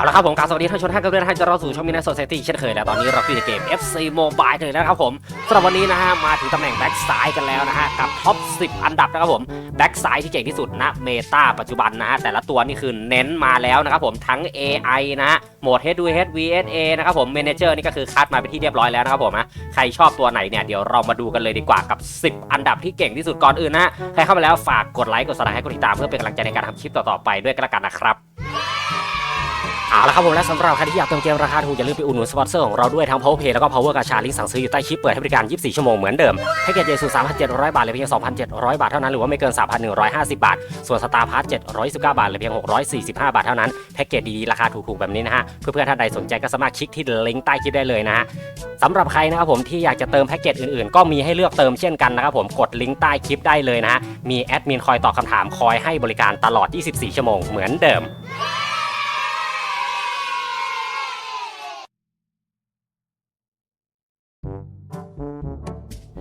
เอาละครับผมกราบสวัสดีท่านชมท่านกันด้วยนะฮะจะเราสู่ช่องมินาโซเซตี้เช่นเคยแล้วตอนนี้เราอยู่ในเกม FC Mobile เลยนะครับผมสำหรับวันนี้นะฮะมาถึงตำแหน่งแบ็กซ้ายกันแล้วนะฮะกับท็อป 10 อันดับนะครับผมแบ็กซ้ายที่เก่งที่สุดณเมตาปัจจุบันนะฮะแต่ละตัวนี่คือเน้นมาแล้วนะครับผมทั้ง AI นะฮะโหมด Head to Head VSA นะครับผม Manager นี่ก็คือคัดมาเป็นที่เรียบร้อยแล้วนะครับผมนะใครชอบตัวไหนเนี่ยเดี๋ยวเรามาดูกันเลยดีกว่ากับ 10 อันดับที่เก่งที่สุดก่อนอื่นนะใครเข้ามาแล้วฝากกดไลค์กดซับสไครต์ให้กดติดตามเพื่อเป็นกำลังใจในการทำคลิปต่อๆไปด้วยกันละกันนะครับ เอาละครับผมและสำหรับใครที่อยากเติมเกมราคาถูกอย่าลืมไปอุดหนุนสปอนเซอร์ของเราด้วยทั้ง Power แล้วก็ Power กาชาลิงก์สั่งซื้ออยู่ใต้คลิปเปิดให้บริการ 24 ชั่วโมงเหมือนเดิมแพ็กเกจเจสู3,700 บาทเหลือเพียง 2,700 บาทเท่านั้นหรือว่าไม่เกิน 3,150 บาท ส่วนสตาร์พาร์ท719 บาทเหลือเพียง 645 บาทเท่านั้นแพ็กเกจดีๆราคาถูกๆแบบนี้นะฮะเพื่อนๆท่านใดสนใจก็สามารถคลิกที่ลิงก์ใต้คลิปได้เลยนะฮะสำหรับใครนะครับผมที่อยากจะเติมแพ็กเกจอื่นๆ ก็มีให้เลือกเติมเช่นกันนะครับผมกดลิงก์ใต้คลิปได้เลยนะฮะมีแอดมินคอยตอบคำถามคอยให้บริการตลอด 24 ชั่วโมงเหมือนเดิม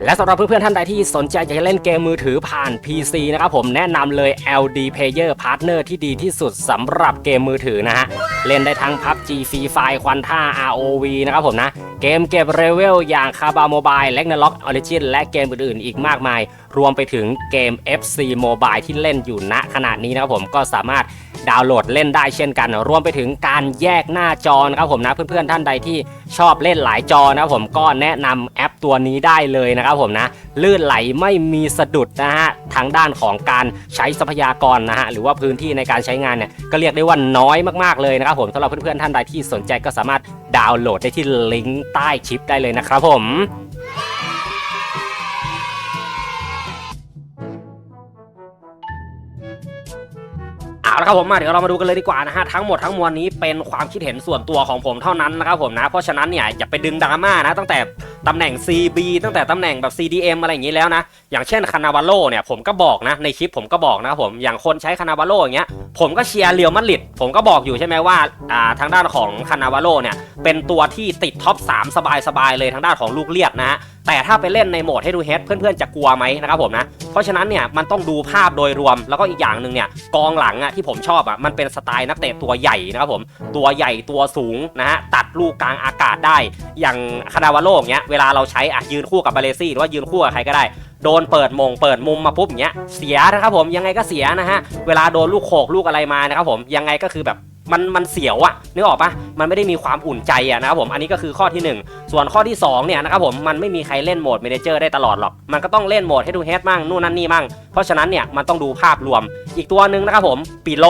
และสำหรับเพื่อนๆท่านใดที่สนใจอยากจะเล่นเกมมือถือผ่าน PC นะครับผมแนะนำเลย LD Player Partner ที่ดีที่สุดสำหรับเกมมือถือนะฮะ เล่นได้ทั้ง PUBG Free Fire Quanta ROV นะครับผมนะ เกมเก็บเรเวลอย่างคาบาโมบาย l e g n a l o c Origin และเกมอื่นๆอีกมากมายรวมไปถึงเกม FC Mobile ที่เล่นอยู่ณขณะนี้นะครับผมก็สามารถดาวน์โหลดเล่นได้เช่นกัน รวมไปถึงการแยกหน้าจอนะครับผมนะเพื่อนๆท่านใดที่ชอบเล่นหลายจอนะครับผมก็แนะนำแอปตัวนี้ได้เลยนะครับผมนะลื่นไหลไม่มีสะดุดนะฮะทางด้านของการใช้ทรัพยากรนะฮะหรือว่าพื้นที่ในการใช้งานเนี่ยก็เรียกได้ว่าน้อยมากๆเลยนะครับผมสำหรับเพื่อนๆท่านใดที่สนใจก็สามารถดาวน์โหลดได้ที่ลิงก์ใต้คลิปได้เลยนะครับผม เอาละครับผมมาเดี๋ยวเรามาดูกันเลยดีกว่านะฮะทั้งหมดทั้งมวลนี้เป็นความคิดเห็นส่วนตัวของผมเท่านั้นนะครับผมนะ เพราะฉะนั้นเนี่ยอย่าไปดึงดราม่านะตั้งแต่ตำแหน่ง CB ตั้งแต่ตำแหน่งแบบ CDM อะไรอย่างนี้แล้วนะ อย่างเช่นคานาวาโลเนี่ยผมก็บอกนะในคลิปผมก็บอกนะครับผมอย่างคนใช้คานาวาโลอย่างเงี้ยผมก็เชียร์เรียวมาดริดผมก็บอกอยู่ใช่ไหมว่าอ่าทางด้านของคานาวาโลเนี่ยเป็นตัวที่ติดท็อป3สบายๆเลยทางด้านของลูกเลียดนะฮะแต่ถ้าไปเล่นในโหมดให้ดูเฮดเพื่อนๆจะกลัวไหมนะครับผมนะเพราะฉะนั้นเนี่ยมันต้องดูภาพโดยรวมแล้วก็อีกอย่างหนึ่งเนี่ยกองหลังอะที่ผมชอบอะมันเป็นสไตล์นักเตะตัวใหญ่นะครับผมตัวใหญ่ตัวสูงนะฮะตัดลูกกลางอากาศได้ อย่างคานาวาโลอย่างเงี้ยเวลาเราใช้อะยืนคู่กับบาเลซี่หรือว่ายืนคู่กับใครก็ได้โดนเปิดมงเปิดมุมมาปุ๊บอย่างเงี้ยเสียนะครับผมยังไงก็เสียนะฮะเวลาโดนลูกโขกลูกอะไรมานะครับผมยังไงก็คือแบบ มันมันเสียวอะนึกออกปะมันไม่ได้มีความอุ่นใจอะนะครับผมอันนี้ก็คือข้อที่หนึ่งส่วนข้อที่2เนี่ยนะครับผมมันไม่มีใครเล่นโหมดเมเนเจอร์ได้ตลอดหรอก มันก็ต้องเล่นโหมดให้ดูเฮดมั่งนู่นนั่นนี่มั่งเพราะฉะนั้นเนี่ยมันต้องดูภาพรวม อีกตัวหนึ่งนะครับผมปิโล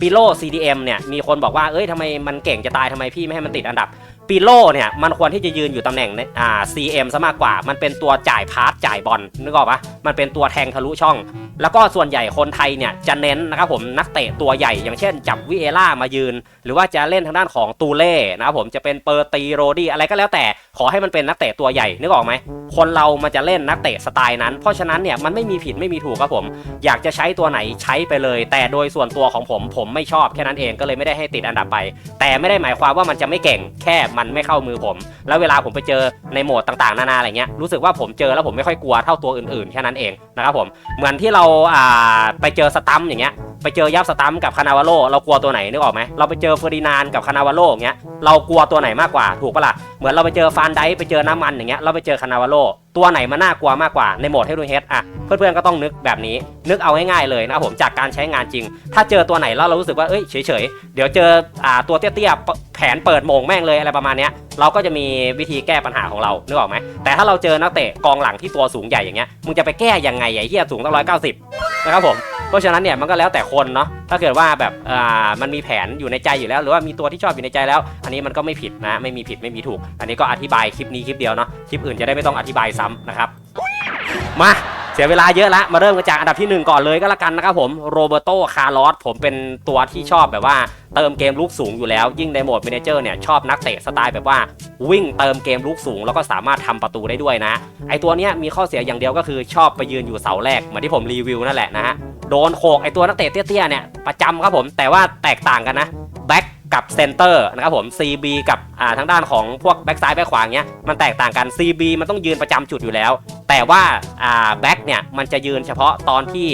ปิโล CDM เนี่ยมีคนบอกว่าเอ้ยทำไมมันเก่งจะตายทำไมพี่ไม่ให้มันติดอันดับ ปิโลเนี่ยมันควรที่จะยืนอยู่ตำแหน่งในอ่า CM ซะมากกว่า มันเป็นตัวจ่ายพาสจ่ายบอลนึกออกปะมันเป็นตัวแทงทะลุช่อง แล้วก็ส่วนใหญ่คนไทยเนี่ยจะเน้นนะครับผมนักเตะตัวใหญ่ อย่างเช่น จับวิเอล่ามายืน หรือว่าจะเล่นทางด้านของตูเล่นะครับผมจะเป็นเปอร์ตีโรดี้อะไรก็แล้วแต่ขอให้มันเป็นนักเตะตัวใหญ่นึกออกไหมคนเรามันจะเล่นนักเตะสไตล์นั้น เพราะฉะนั้นเนี่ยมันไม่มีผิดไม่มีถูกครับผม อยากจะใช้ตัวไหนใช้ไปเลย แต่โดยส่วนตัวของผมผมไม่ชอบแค่นั้นเองก็เลยไม่ได้ให้ติดอันดับไป แต่ไม่ได้หมายความว่ามันจะไม่เก่งแค่มันไม่เข้ามือผม แล้วเวลาผมไปเจอในโหมดต่างๆ นานาอะไรเงี้ยรู้สึกว่าผมเจอแล้วผมไม่ค่อยกลัวเท่าตัวอื่นๆ แค่นั้นเองนะครับผมเหมือนที่เราอ่าไปเจอสตัมอย่างเงี้ยไปเจอยับสตัมกับคานาวาโลเรากลัวตัวไหนนึกออกไหมเราไปเจอเฟอร์ดินานกับคานาวาโลอย่างเงี้ยเรากลัวตัวไหนมากกว่าถูกปะล่ะเหมือนเราไปเจอฟานไดไปเจอน้ำมันอย่างเงี้ยเราไปเจอคานาวาโล ตัวไหนมันน่ากลัวมากกว่าในโหมดให้ดูเฮดอะเพื่อนๆก็ต้องนึกแบบนี้ นึกเอาง่ายๆเลยนะครับผมจากการใช้งานจริง ถ้าเจอตัวไหนแล้วเรารู้สึกว่าเอ้ยเฉยๆเดี๋ยวเจออ่าตัวเตี้ยๆแผนเปิดโมงแม่งเลยอะไรประมาณเนี้ยเราก็จะมีวิธีแก้ปัญหาของเรานึกออกไหมแต่ถ้าเราเจอนักเตะกองหลังที่ตัวสูงใหญ่อย่างเงี้ยมึงจะไปแก้ยังไงไอ้เหี้ยสูงตั้งร้อยเก้าสิบนะครับผมเพราะฉะนั้นเนี่ยมันก็แล้วแต่คนเนาะถ้าเกิดว่าแบบอ่ามันมีแผนอยู่ในใจอยู่แล้ว หรือว่ามีตัวที่ชอบอยู่ในใจแล้ว อันนี้มันก็ไม่ผิดนะ ไม่มีผิดไม่มีถูก อันนี้ก็อธิบายคลิปนี้คลิปเดียวเนาะคลิปอื่นจะได้ไม่ต้องอธิบายซ้ำนะครับมา เสียเวลาเยอะละมาเริ่มกันจากอันดับที่หนึ่งก่อนเลยก็แล้วกันนะครับผมโรเบโตคาร์ลอสผมเป็นตัวที่ชอบแบบว่าเติมเกมลูกสูงอยู่แล้ว ยิ่งในโหมดเมนเจอร์เนี่ยชอบนักเตะสไตล์แบบว่าวิ่งเติมเกมลูกสูง แล้วก็สามารถทำประตูได้ด้วยนะ ไอตัวเนี้ยมีข้อเสียอย่างเดียวก็คือชอบไปยืนอยู่เสาแรกเหมือนที่ผมรีวิวนั่นแหละนะฮะโดนโขกไอตัวนักเตะเตี้ยๆเนี่ยประจำครับผมแต่ว่าแตกต่างกันนะแบ็ก กับเซนเตอร์นะครับผม CB กับอ่าทางด้านของพวกแบ็กซ้ายแบ็กขวาเนี้ยมันแตกต่างกัน CB มันต้องยืนประจำจุดอยู่แล้ว แต่ว่าอ่าแบ็กเนี่ยมันจะยืนเฉพาะตอนที่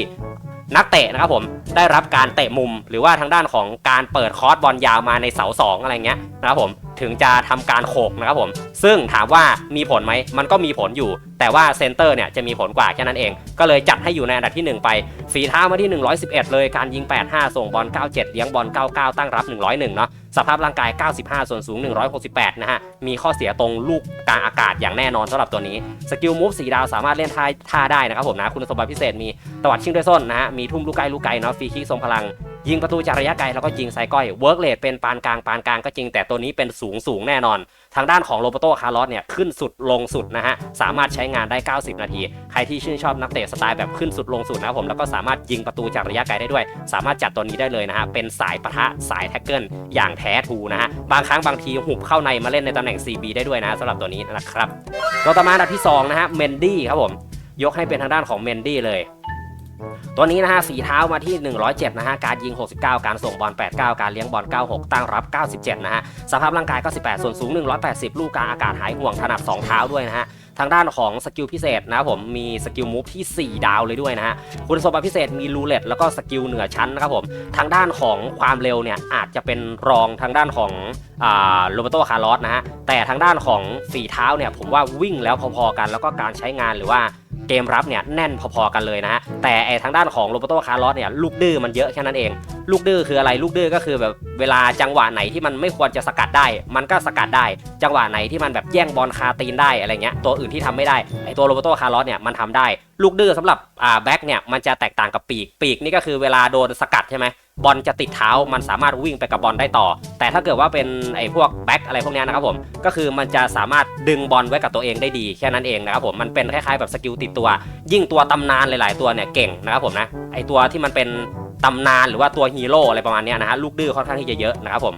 นักเตะนะครับผม ได้รับการเตะมุม หรือว่าทางด้านของการเปิดคอร์สบอลยาวมาในเสาสองอะไรเงี้ยนะครับผมถึงจะทำการโขกนะครับผม ซึ่งถามว่ามีผลไหมมันก็มีผลอยู่ แต่ว่าเซนเตอร์เนี่ยจะมีผลกว่าแค่นั้นเอง ก็เลยจัดให้อยู่ในอันดับที่ 1 ไป ฝีเท้ามาที่ 111 เลยการยิง 85 ส่งบอล 97 เลี้ยงบอล 99 ตั้งรับ 101 เนาะสภาพร่างกาย 95 ส่วนสูง 168 นะฮะ มีข้อเสียตรงลูกกลางอากาศอย่างแน่นอนสำหรับตัวนี้ สกิลมูฟสีดาวสามารถเล่นท่าท่าได้นะครับผมนะ คุณสมบัติพิเศษมีตวัดชิงด้วยส้นนะฮะ มีทุ่มลูกไกลลูกไกลเนาะรีคิกทรงพลัง ยิงประตูจากระยะไกลแล้วก็ยิงไซก้อยเวิร์กเลทเป็นปานกลางปานกลางก็จริง แต่ตัวนี้เป็นสูงสูงแน่นอน ทางด้านของโรเบโตคาร์ลอสเนี่ยขึ้นสุดลงสุดนะฮะ สามารถใช้งานได้ 90 นาที ใครที่ชื่นชอบนักเตะสไตล์แบบขึ้นสุดลงสุดนะผมแล้วก็สามารถยิงประตูจากระยะไกลได้ด้วย สามารถจัดตัวนี้ได้เลยนะฮะเป็นสายปะทะสายแท็กเกิลอย่างแท้ทูนะฮะบางครั้งบางทีหุบเข้าในมาเล่นในตำแหน่ง CB ได้ด้วยนะสำหรับตัวนี้นะครับตัวต่อมาอันดับที่สองนะฮะเมนดี้ครับผมยกให้เป็นทางด้านของเมนดี้เลย ตัวนี้นะฮะสีเท้ามาที่ 107 นะฮะ การยิง 69 การส่งบอล 89 การเลี้ยงบอล 96 ตั้งรับ 97 นะฮะ สภาพร่างกาย 98 ส่วนสูง 180 ลูกกลางอากาศหายห่วงถนัด 2 เท้าด้วยนะฮะ ทางด้านของสกิลพิเศษนะผมมีสกิลมูฟที่ 4 ดาวเลยด้วยนะฮะ คุณสมบัติพิเศษมีรูเล็ตแล้วก็สกิลเหนือชั้นนะครับผม ทางด้านของความเร็วเนี่ยอาจจะเป็นรองทางด้านของโรเบโตคาร์ลอสนะฮะ แต่ทางด้านของฝีเท้าเนี่ยผมว่าวิ่งแล้วพอๆกัน แล้วก็การใช้งานหรือว่า เกมรับเนี่ยแน่นพอๆกันเลยนะฮะแต่ไอทางด้านของโรเบโตคาร์ลอสเนี่ยลูกดื้อมันเยอะแค่นั้นเอง ลูกดื้อคืออะไรลูกดื้อก็คือแบบเวลาจังหวะไหนที่มันไม่ควรจะสกัดได้ มันก็สกัดได้ จังหวะไหนที่มันแบบแย่งบอลคาตีนได้อะไรเงี้ยตัวอื่นที่ทำไม่ได้ไอตัวโรเบโตคาร์ลอสเนี่ยมันทำได้ ลูกดื้อสำหรับอ่าแบ็กเนี่ยมันจะแตกต่างกับปีกปีกนี่ก็คือเวลาโดนสกัดใช่ไหม บอลจะติดเท้ามันสามารถวิ่งไปกับบอลได้ต่อ แต่ถ้าเกิดว่าเป็นไอ้พวกแบ็กอะไรพวกนี้นะครับผมก็คือมันจะสามารถดึงบอลไว้กับตัวเองได้ดีแค่นั้นเองนะครับผมมันเป็นคล้ายๆแบบสกิลติดตัว ยิ่งตัวตำนานหลาย ๆ ตัวเนี่ยเก่งนะครับผมนะไอ้ตัวที่มันเป็นตำนานหรือว่าตัวฮีโร่อะไรประมาณนี้นะฮะลูกดื้อค่อนข้างที่จะเยอะนะครับผม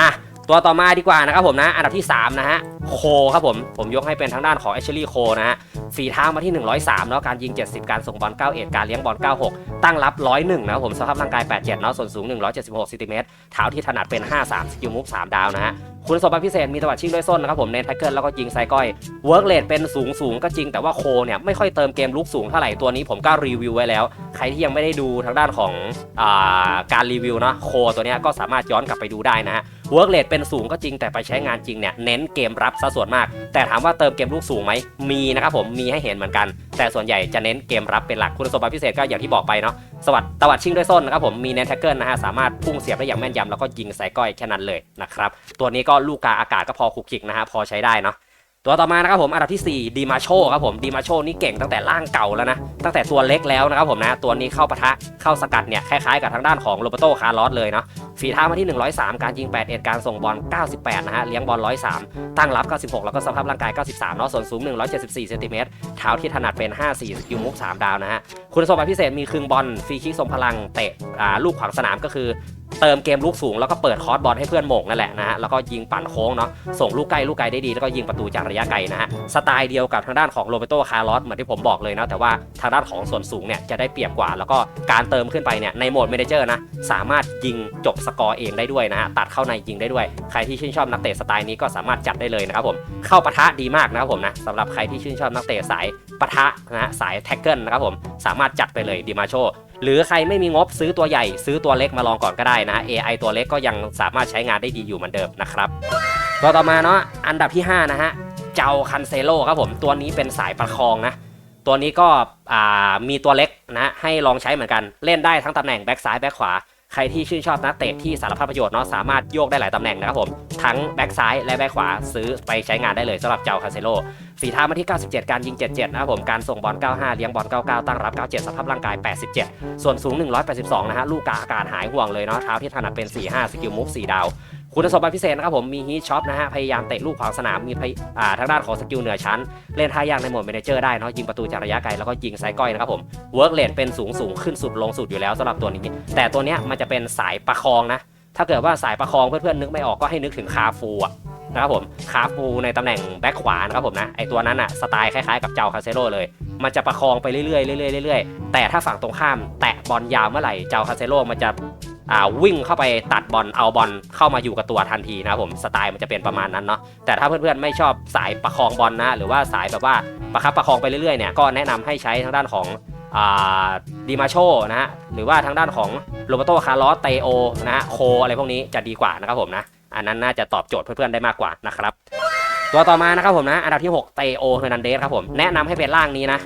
อะ ตัวต่อมาดีกว่านะครับผมนะอันดับที่ 3 นะฮะโคครับผม ผมยกให้เป็นทางด้านของแอชเชอรี่โคนะฮะฝีเท้ามาที่ 103แล้วการยิง 70 การส่งบอล91การเลี้ยงบอล96 ตั้งรับ 101นะครับผมสภาพร่างกาย 87เนาะส่วนสูง 176ซนติเมตรเท้าที่ถนัดเป็น 53สกิลมุก3ดาวนะฮะคุณสมบัติพิเศษมีตวัดชิงด้วยส้นนะครับผมเน้นแท็กเกิลแล้วก็ยิงไซก้อยเวิร์กเลทเป็นสูงสูงก็จริงแต่ว่าโคเนี่ยไม่ค่อยเติมเกมลุกสูงเท่าไหร่ตัวนี้ผมก็รีวิวไว้แล้ว ใครที่ยังไม่ได้ดูทางด้านของอาการรีวิวเนาะโคตัวนี้ก็สามารถย้อนกลับไปดูได้นะฮะ เวิร์กเลทเป็นสูงก็จริงแต่ไปใช้งานจริงเนี่ยเน้นเกมรับซะส่วนมาก แต่ถามว่าเติมเกมลูกสูงไหมมีนะครับผมมีให้เห็นเหมือนกัน แต่ส่วนใหญ่จะเน้นเกมรับเป็นหลักคุณสมบัติพิเศษก็อย่างที่บอกไปเนาะสวัสดตวัดชิงด้วยส้นนะครับผมมีเน้นแท็กเกิลนะฮะสามารถพุ่งเสียบได้อย่างแม่นยำแล้วก็ยิงใส่ก้อยแค่นั้นเลยนะครับตัวนี้ก็ลูกกาอากาศก็พอคุกคิกนะฮะพอใช้ได้เนาะตัวต่อมานะครับผมอันดับที่4ดีมาโชครับผมดีมาโชนี่เก่งตั้งแต่ร่างเก่าแล้วนะ ตั้งแต่ตัวเล็กแล้วนะครับผมนะ ตัวนี้เข้าปะทะเข้าสกัดเนี่ยคล้ายๆกับทางด้านของโรเบโตคาร์ลอสเลยเนาะฝีเท้ามาที่ 103 การยิง8เอ็ดการส่งบอล 98 นะฮะ เลี้ยงบอล 103 ตั้งรับ 96 แล้วก็สภาพร่างกาย 93 เนาะ ส่วนสูง 174 เซนติเมตร เท้าที่ถนัดเป็น 54 สกิลมุก 3 ดาวนะฮะ คุณสมบัติพิเศษมีครึ่งบอล ฟรีคิกทรงพลัง เตะลูกขวางสนามก็คือ เติมเกมลูกสูงแล้วก็เปิดคอร์สบอลให้เพื่อนโหม่งนั่นแหละนะฮะแล้วก็ยิงปั่นโค้งเนาะส่งลูกไกล้ลูกไกลได้ดีแล้วก็ยิงประตูจากระยะไกลนะฮะสไตล์เดียวกับทางด้านของโรเบโตคาร์ลอสเหมือนที่ผมบอกเลยนะแต่ว่าทางด้านของส่วนสูงเนี่ยจะได้เปรียบกว่า แล้วก็การเติมขึ้นไปเนี่ยในโหมดเมนเจอร์นะสามารถยิงจบสกอร์เองได้ด้วยนะฮะตัดเข้าในยิงได้ด้วย ใครที่ชื่นชอบนักเตะสไตล์นี้ก็สามารถจัดได้เลยนะครับผมเข้าปะทะดีมากนะครับผมนะสำหรับใครที่ชื่นชอบนักเตะสายปะทะนะฮะสายแท็กเกิลนะครับผมสามารถจัดไปเลยดีมาโช หรือใครไม่มีงบซื้อตัวใหญ่ซื้อตัวเล็กมาลองก่อนก็ได้นะ AI ตัวเล็กก็ยังสามารถใช้งานได้ดีอยู่เหมือนเดิมนะครับตัวต่อมาเนาะอันดับที่ 5 นะฮะ เจ้าคันเซโลครับผมตัวนี้เป็นสายประคองนะ ตัวนี้ก็มีตัวเล็กนะให้ลองใช้เหมือนกันเล่นได้ทั้งตำแหน่งแบ็กซ้ายแบ็กขวา ใครที่ชื่นชอบนักเตะที่สารพัดประโยชน์เนาะสามารถโยกได้หลายตำแหน่งนะครับผม ทั้งแบ็กซ้ายและแบ็กขวาซื้อไปใช้งานได้เลยสำหรับเจ้าคาเซโลฝีเท้ามาที่ 97 การยิง 77 นะครับผม การส่งบอล 95 เลี้ยงบอล 99 ตั้งรับ 97 สภาพร่างกาย 87 ส่วนสูง 182 นะฮะ ลูกกาอากาศหายห่วงเลยเนาะ เท้าที่ถนัดเป็น 45 สกิลมุฟ4 ดาว คุณสมบัติพิเศษนะครับผมมีฮีทช็อปนะฮะพยายามเตะลูกขวางสนามมีอ่าทางด้านของสกิลเหนือชั้น เล่นท่ายากในโหมดเมเนเจอร์ได้เนาะยิงประตูจากระยะไกลแล้วก็ยิงไซก้อยนะครับผมเวิร์กเลทเป็นสูงสูงขึ้นสุดลงสุดอยู่แล้วสำหรับตัวนี้ แต่ตัวเนี้ยมันจะเป็นสายประคองนะถ้าเกิดว่าสายประคองเพื่อนๆนึกไม่ออกก็ให้นึกถึงคาฟูอะนะครับผมคาฟูในตำแหน่งแบ็คขวานะครับผมนะไอตัวนั้นอะสไตล์คล้ายๆกับเจ้าคาเซโร่เลย มันจะประคองไปเรื่อยๆเรื่อยๆเรื่อยๆแต่ถ้าฝั่งตรงข้ามแตะบอลยาวเมื่อไหร่เจ้าคาเซโรมันจะ วิ่งเข้าไปตัดบอลเอาบอลเข้ามาอยู่กับตัวทันทีนะผมสไตล์มันจะเป็นประมาณนั้นเนาะแต่ถ้าเพื่อนๆไม่ชอบสายประคองบอลนะหรือว่าสายแบบว่าประคับประคองไปเรื่อยๆเนี่ยก็แนะนำให้ใช้ทางด้านของอดิมาโชนะฮะหรือว่าทางด้านของโรเบโตคาร์ลอสเตโอนะฮะโคอะไรพวกนี้จะดีกว่านะครับผมนะอันนั้นน่าจะตอบโจทย์เพื่อนๆได้มากกว่านะครับตัวต่อมานะครับผมนะอันดับที่ 6 เตโอเฮอร์นันเดสครับผมแนะนำให้เป็นร่างนี้นะ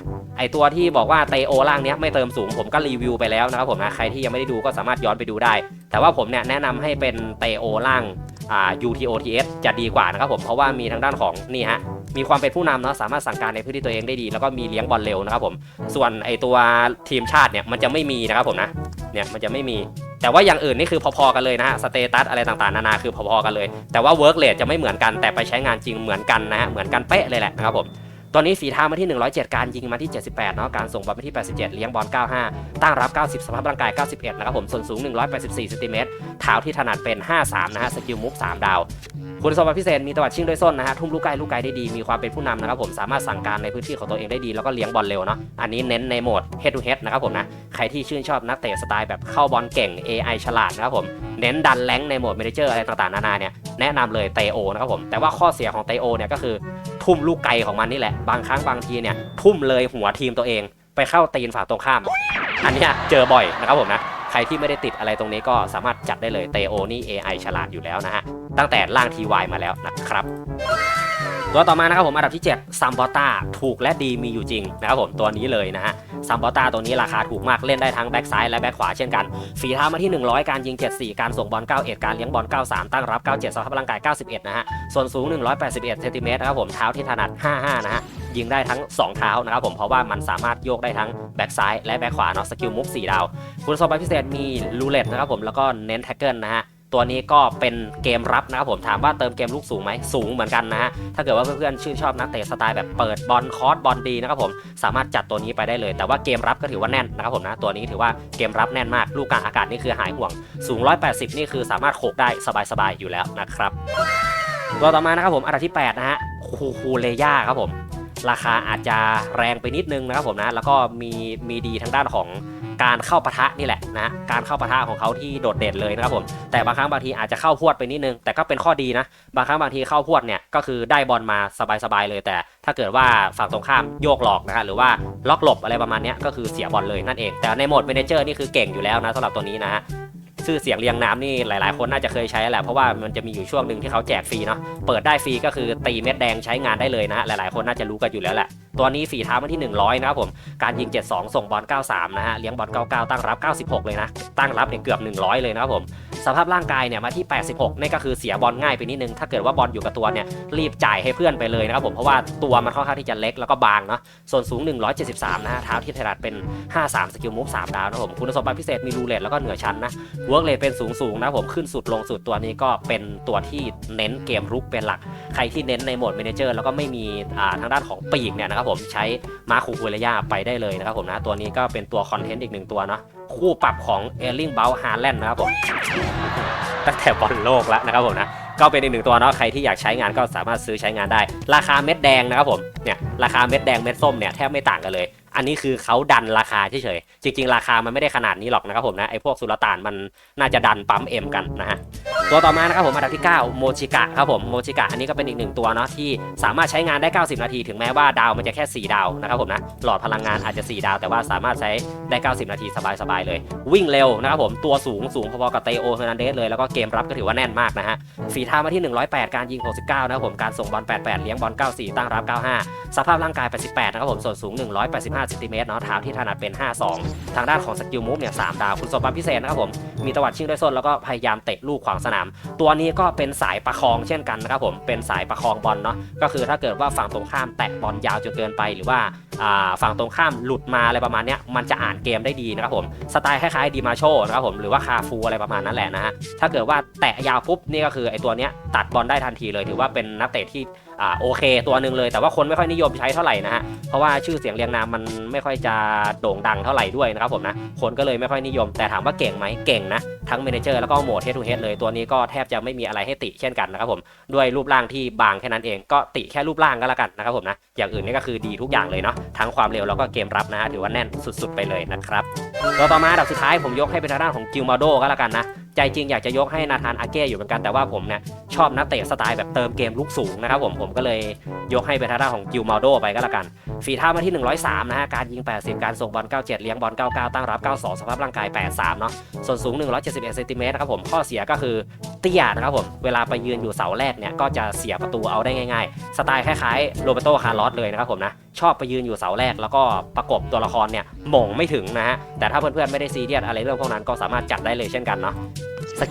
ตัวที่บอกว่าเตโอร่างเนี้ยไม่เติมสูงผมก็รีวิวไปแล้วนะครับผมนะใครที่ยังไม่ได้ดูก็สามารถย้อนไปดูได้ แต่ว่าผมเนี่ยแนะนำให้เป็นเตโอร่างอ่า UTOTS จะดีกว่านะครับผมเพราะว่ามีทางด้านของนี่ฮะมีความเป็นผู้นำเนาะสามารถสั่งการในพื้นที่ตัวเองได้ดี แล้วก็มีเลี้ยงบอลเร็วนะครับผมส่วนไอตัวทีมชาติเนี่ยมันจะไม่มีนะครับผมนะเนี่ยมันจะไม่มีแต่ว่าอย่างอื่นนี่คือพอๆกันเลยนะฮะ สเตตัสอะไรต่างๆ นานาคือพอๆกันเลย แต่ว่าเวิร์กเลทจะไม่เหมือนกัน แต่ไปใช้งานจริงเหมือนกันนะฮะ เหมือนกันเป๊ะเลยแหละนะครับผม ตอนนี้ฝีเท้ามาที่ 107 การยิงมาที่ 78เนาะการส่งบอลมาที่ 87 เลี้ยงบอล 95 ตั้งรับ 90 สภาพร่างกาย 91 นะครับผมส่วนสูง 184ซนติเมตรเท้าที่ถนัดเป็น 53 นะฮะสกิลมุก3ดาว คุณสมบัติพิเศษมีตวัดชิ่งด้วยส้นนะฮะทุ่มลูกไกลลูกไกลได้ดีมีความเป็นผู้นำนะครับผมสามารถสั่งการในพื้นที่ของตัวเองได้ดีแล้วก็เลี้ยงบอลเร็วเนาะอันนี้เน้นในโหมด head to head นะครับผมนะใครที่ชื่นชอบนักเตะสไตล์แบบเข้าบอลเก่ง AI ฉลาดนะครับผมเน้นดันแรงในโหมด manager อะไรต่างๆนานาเนี่ยแนะนำเลยเตโอนะครับผมแต่ว่าข้อเสียของเตโอเนี่ยก็คือทุ่มลูกไกลของมันนี่แหละบางครั้งบางทีเนี่ยทุ่มเลยหัวทีมตัวเอง ไปเข้าตีนฝั่งตรงข้าม อันนี้เจอบ่อยนะครับผมนะ ใครที่ไม่ได้ติดอะไรตรงนี้ก็สามารถจัดได้เลยเตโอนี่ AI ฉลาดอยู่แล้วนะฮะตั้งแต่ล่าง TY มาแล้วนะครับ ตัวต่อมานะครับผมอันดับที่7ซัมบอต้าถูกและดีมีอยู่จริงนะครับผมตัวนี้เลยนะฮะซัมบอต้าตัวนี้ราคาถูกมากเล่นได้ทั้งแบ็กซ้ายและแบ็กขวาเช่นกันฝีเท้ามาที่ 100 การยิง 74 การส่งบอล 91 การเลี้ยงบอล 93 ตั้งรับ 97สภาพร่างกาย 91 นะฮะส่วนสูง 181เซนติเมตรนะครับผมเท้าที่ถนัด 55 นะฮะยิงได้ทั้ง 2 เท้านะครับผมเพราะว่ามันสามารถโยกได้ทั้งแบ็กซ้ายและแบ็กขวาเนาะสกิลมุก4ดาวคุณสมบัติพิเศษมีลูเลตนะครับผมแล้วก็เน้นแท็กเกิลนะฮะ ตัวนี้ก็เป็นเกมรับนะครับผมถามว่าเติมเกมลูกสูงไหมสูงเหมือนกันนะฮะถ้าเกิดว่าเพื่อนๆชื่นชอบนักเตะสไตล์แบบเปิดบอลคอร์สบอลดีนะครับผมสามารถจัดตัวนี้ไปได้เลย แต่ว่าเกมรับก็ถือว่าแน่นนะครับผมนะตัวนี้ถือว่าเกมรับแน่นมากลูกกลางอากาศนี่คือหายห่วง สูง 180 นี่คือสามารถโขกได้สบายๆอยู่แล้วนะครับตัวต่อมานะครับผมอันดับที่ 8 นะฮะคูคูเลย่าครับผมราคาอาจจะแรงไปนิดนึงนะครับผมนะแล้วก็มีมีดีทางด้านของ การเข้าปะทะนี่แหละนะการเข้าปะทะของเขาที่โดดเด่นเลยนะครับผมแต่บางครั้งบางทีอาจจะเข้าพวดไปนิดนึง แต่ก็เป็นข้อดีนะบางครั้งบางทีเข้าพวดเนี่ยก็คือได้บอลมาสบายๆเลย แต่ถ้าเกิดว่าฝั่งตรงข้ามโยกหลอกนะฮะหรือว่าล็อกหลบอะไรประมาณนี้ก็คือเสียบอลเลยนั่นเอง แต่ในโหมดเมนเจอร์นี่คือเก่งอยู่แล้วนะสำหรับตัวนี้นะฮะ ชื่อเสียงเรียงน้ำนี่หลาย ๆ คนน่าจะเคยใช้แหละเพราะว่ามันจะมีอยู่ช่วงหนึ่งที่เขาแจกฟรีเนาะเปิดได้ฟรีก็คือตีเม็ดแดงใช้งานได้เลยนะฮะหลาย ๆ คนน่าจะรู้กันอยู่แล้วแหละตัวนี้ฝีเท้ามาที่ 100 นะครับผม การยิง 72 ส่งบอล 93 นะฮะ เลี้ยงบอล 99 ตั้งรับ 96 เลยนะ ตั้งรับเนี่ยเกือบ 100 เลยนะครับผม สภาพร่างกายเนี่ยมาที่ 86นี่ก็คือเสียบอลง่ายไปนิดนึง ถ้าเกิดว่าบอลอยู่กับตัวเนี่ยรีบจ่ายให้เพื่อนไปเลยนะครับผมเพราะว่าตัวมันค่อนข้างที่จะเล็กแล้วก็บางเนาะส่วนสูง 173 นะฮะเท้าที่ถนัดเป็น 53 สกิลมูฟ3ดาวนะครับผมคุณสมบัติพิเศษมีรูเลตแล้วก็เหนือชั้นนะเวิร์กเลทเป็นสูงสูงนะผมขึ้นสุดลงสุดตัวนี้ก็เป็นตัวที่เน้นเกมรุกเป็นหลัก ใครที่เน้นในโหมด m ม n เจอร์แล้วก็ไม่มีอ่าทางด้านของปีกเนี่ยนะครับผมใช้มาคูคูเรยาไปได้เลยนะครับผมนะตัวนี้ก็เป็นตัวคอนเทนต์อีกหนึ่งตัวเนาะ คู่ปรับของเอลิงเบลฮาร์แลนด์นะครับผมตั้งแต่บอลโลกแล้วนะครับผมนะก็เป็นอีกหนึ่งตัวเนาะใครที่อยากใช้งานก็สามารถซื้อใช้งานได้ ราคาเม็ดแดงนะครับผมเนี่ยราคาเม็ดแดงเม็ดส้มเนี่ยแทบไม่ต่างกันเลย อันนี้คือเขาดันราคาเฉยๆจริง ๆ ราคามันไม่ได้ขนาดนี้หรอกนะครับผมนะไอ้พวกสุลต่านมันน่าจะดันปั๊มเอ็มกันนะฮะ ตัวต่อมานะครับผมอันดับที่ 9 โมชิกะครับผมโมชิกะอันนี้ก็เป็นอีกหนึ่งตัวเนาะที่สามารถใช้งานได้ 90 นาที ถึงแม้ว่าดาวมันจะแค่ 4 ดาวนะครับผมนะหลอดพลังงานอาจจะ 4 ดาว แต่ว่าสามารถใช้ได้ 90 นาทีสบายๆเลย วิ่งเร็วนะครับผมตัวสูงสูงพอๆกับเตโอเฮอร์นันเดสเลยแล้วก็เกมรับก็ถือว่าแน่นมากนะฮะฝีเท้ามาที่ 108 การยิง 69 นะครับผมการส่งบอล 88 เลี้ยงบอล 94 ตั้งรับ 95 สภาพร่างกาย 88 นะครับผมส่วนสูง 185ซนติเมตรเนาะเท้าที่ถนัดเป็น 52 ทางด้านของสกิลมูฟเนี่ย3ดาวคุณสมบัติพิเศษนะครับผมมีตวัดชิ่งด้วยส้นแล้วก็พยายามเตะลูกขวางสนาม ตัวนี้ก็เป็นสายประคองเช่นกันนะครับผมเป็นสายประคองบอลเนาะก็คือถ้าเกิดว่าฝั่งตรงข้ามแตะบอลยาวจนเกินไป หรือว่าฝั่งตรงข้ามหลุดมาอะไรประมาณนี้มันจะอ่านเกมได้ดีนะครับผมสไตล์คล้ายๆดีมาโชนะครับผมหรือว่าคาฟูอะไรประมาณนั้นแหละนะฮะถ้าเกิดว่าแตะยาวปุ๊บนี่ก็คือไอตัวเนี้ยตัดบอลได้ทันทีเลยถือว่าเป็นนักเตะที่ อ่าโอเคตัวหนึ่งเลยแต่ว่าคนไม่ค่อยนิยมใช้เท่าไหร่นะฮะเพราะว่าชื่อเสียงเรียงนามมันไม่ค่อยจะโด่งดังเท่าไหร่ด้วยนะครับผมนะคนก็เลยไม่ค่อยนิยม แต่ถามว่าเก่งไหมเก่งนะทั้งเมนเจอร์แล้วก็โหมดเฮดทูเฮดเลยตัวนี้ก็แทบจะไม่มีอะไรให้ติเช่นกันนะครับผมด้วยรูปร่างที่บางแค่นั้นเองก็ติแค่รูปร่างก็แล้วกันนะครับผมนะอย่างอื่นนี่ก็คือดีทุกอย่างเลยเนาะทั้งความเร็วแล้วก็เกมรับนะฮะถือว่าแน่นสุด ๆ ไปเลยนะครับตัวต่อมาอันดับสุดท้ายผมยกให้เป็นทางด้านของกิลมาโดก็แล้วกันนะ ใจจริงอยากจะยกให้นาธานอาเก้อยู่เหมือนกันแต่ว่าผมเนี่ยชอบนักเตะสไตล์แบบเติมเกมลุกสูงนะครับผมผมก็เลยยกให้เป็นทางด้านของกิลมาโดไปก็แล้วกันฝีเท้ามาที่ 103 นะฮะการยิง 80 การส่งบอล 97 เลี้ยงบอล 99 ตั้งรับ 92 สภาพร่างกาย 83 เนาะส่วนสูง 171เซนติเมตรนะครับผมข้อเสียก็คือ เตี้ยนะครับผมเวลาไปยืนอยู่เสาแรกเนี่ยก็จะเสียประตูเอาได้ง่ายๆ สไตล์คล้ายๆโรเบโตคาร์ลอสเลยนะครับผมนะชอบไปยืนอยู่เสาแรกแล้วก็ประกบตัวละครเนี่ยหม่งไม่ถึงนะฮะแต่ถ้าเพื่อนๆไม่ได้ซีเรียสอะไรเรื่องพวกนั้นก็สามารถจัดได้เลยเช่นกันเนาะ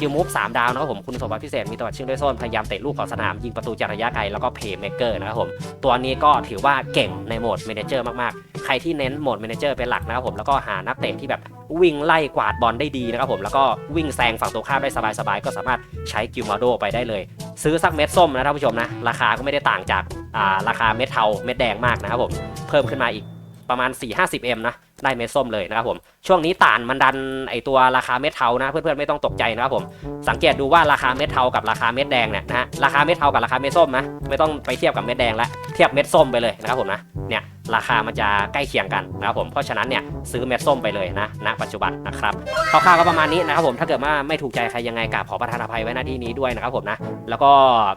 กิลมูฟ3ดาวนะครับผมคุณสมบัติพิเศษมีตวัดชื่อด้วยโซนพยายามเตะลูกของสนามยิงประตูจากระยะไกลแล้วก็เพย์เมเกอร์นะครับผมตัวนี้ก็ถือว่าเก่งในโหมดเมนเจอร์มากๆ ใครที่เน้นโหมดเมนเจอร์เป็นหลักนะครับผมแล้วก็หานักเตะที่แบบวิ่งไล่กวาดบอลได้ดีนะครับผมแล้วก็วิ่งแซงฝั่งตรงข้ามได้สบายๆก็สามารถใช้กิลมาโดไปได้เลย ซื้อสักเม็ดส้มนะท่านผู้ชมนะราคาก็ไม่ได้ต่างจากอ่าราคาเม็ดเทาเม็ดแดงมากนะครับผมเพิ่มขึ้นมาอีก ประมาณ 4-50M นะ ได้เม็ดส้มเลยนะครับผม ช่วงนี้ต่านมันดันไอตัวราคาเม็ดเทานะ เพื่อนๆไม่ต้องตกใจนะครับผม สังเกตดูว่าราคาเม็ดเทากับราคาเม็ดแดงเนี่ยนะฮะ ราคาเม็ดเทากับราคาเม็ดส้มนะ ไม่ต้องไปเทียบกับเม็ดแดงละ เทียบเม็ดส้มไปเลยนะครับผมนะ เนี่ยราคามันจะใกล้เคียงกันนะครับผม เพราะฉะนั้นเนี่ยซื้อเม็ดส้มไปเลยนะณปัจจุบันนะครับคร่าวๆก็ประมาณนี้นะครับผม ถ้าเกิดว่าไม่ถูกใจใครยังไงกราบขอประทานอภัยไว้หน้าที่นี้ด้วยนะครับผมนะ แล้วก็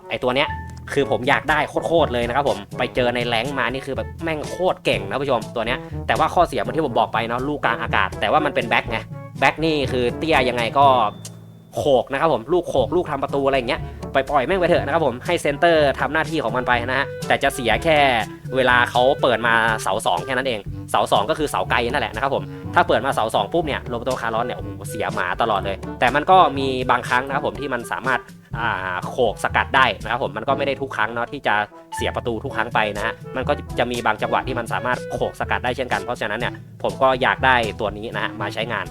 ไอตัวเนี้ย คือผมอยากได้โคตรเลยนะครับผมไปเจอในแรงมานี่คือแบบแม่งโคตรเก่งนะผู้ชมตัวเนี้ยแต่ว่าข้อเสียมือนที่ผมบอกไปเนาะลูกกลางอากาศ แต่ว่ามันเป็นแบ็คไงแบ็คนี่คือเตี้ยยังไงก็โขกนะครับผมลูกโขกลูกทำประตูอะไรอย่างเงี้ยปล่อยๆแม่งไปเถอะนะครับผมให้เซนเตอร์ทำหน้าที่ของมันไปนะฮะแต่จะเสียแค่เวลาเขาเปิดมาเสาสองแค่นั้นเองเสาสองก็คือเสาไกลนั่นแหละนะครับผมถ้าเปิดมาเสาสองปุ๊บเนี่ยโรเบโตคาร์ลอสเนี่ยโอ้โหเสียหมาตลอดเลย แต่มันก็มีบางครั้งนะครับผมที่มันสามารถ โขกสกัดได้นะครับผมมันก็ไม่ได้ทุกครั้งเนาะที่จะเสียประตูทุกครั้งไปนะฮะมันก็จะมีบางจังหวะที่มันสามารถโขกสกัดได้เช่นกัน เพราะฉะนั้นเนี่ยผมก็อยากได้ตัวนี้นะฮะมาใช้งาน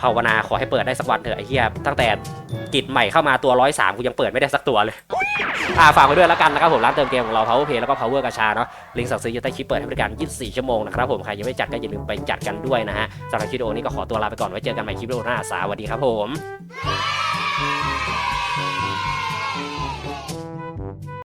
ภาวนาขอให้เปิดได้สักวันเถอะไอ้เหี้ยตั้งแต่กิจใหม่เข้ามาตัวร้อยสามกูยังเปิดไม่ได้สักตัวเลยอ่าฝากไว้ด้วยแล้วกันนะครับผมร้านเติมเกมของเรา Power Play แล้วก็ Power กาชาเนาะลิงก์สั่งซื้ออยู่ใต้คลิปเปิดให้บริการ 24 ชั่วโมงนะครับผมใครยังไม่จัดก็อย่าลืมไปจัดกันด้วยนะฮะสำหรับคลิปโอนี้ก็ขอตัวลาไปก่อนไว้เจอกันใหม่คลิปโอหน้าสวัสดีครับผม